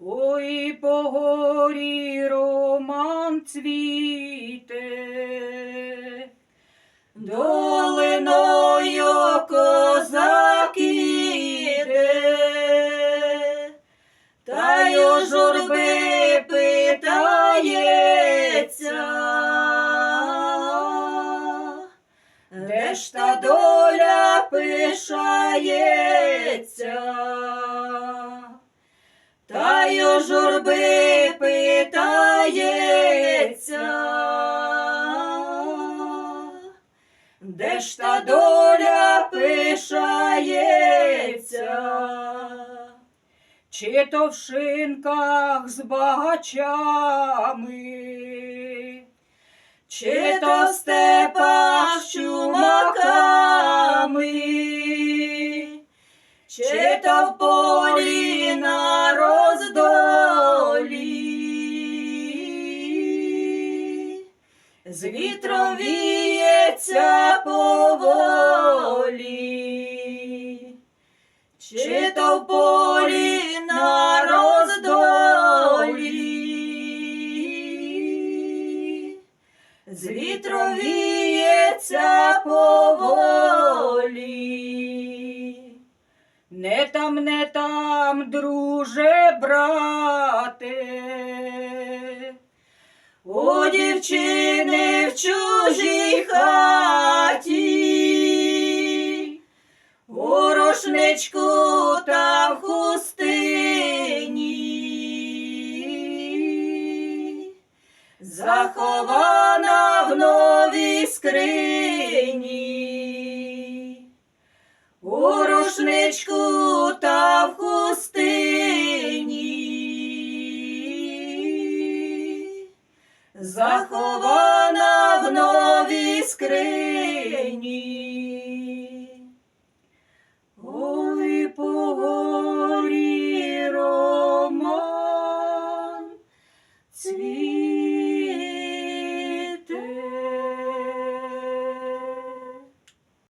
Ой, по горі роман цвіте, долиною козак іде, та й у журби питається, де ж та доля пишається, де ж та доля пишається, чи то в шинках з багачами, чи то в степах з чумаками, чи то в полі на роздолі, з вітром віється поволі, чи то в полі на роздолі, з вітром поволі. Не там, не там, друже, брате, у дівчини в чужій хаті, рушничку та в хустині, захована в новій скрині. У рушничку та в хустині, захована в новій скрині.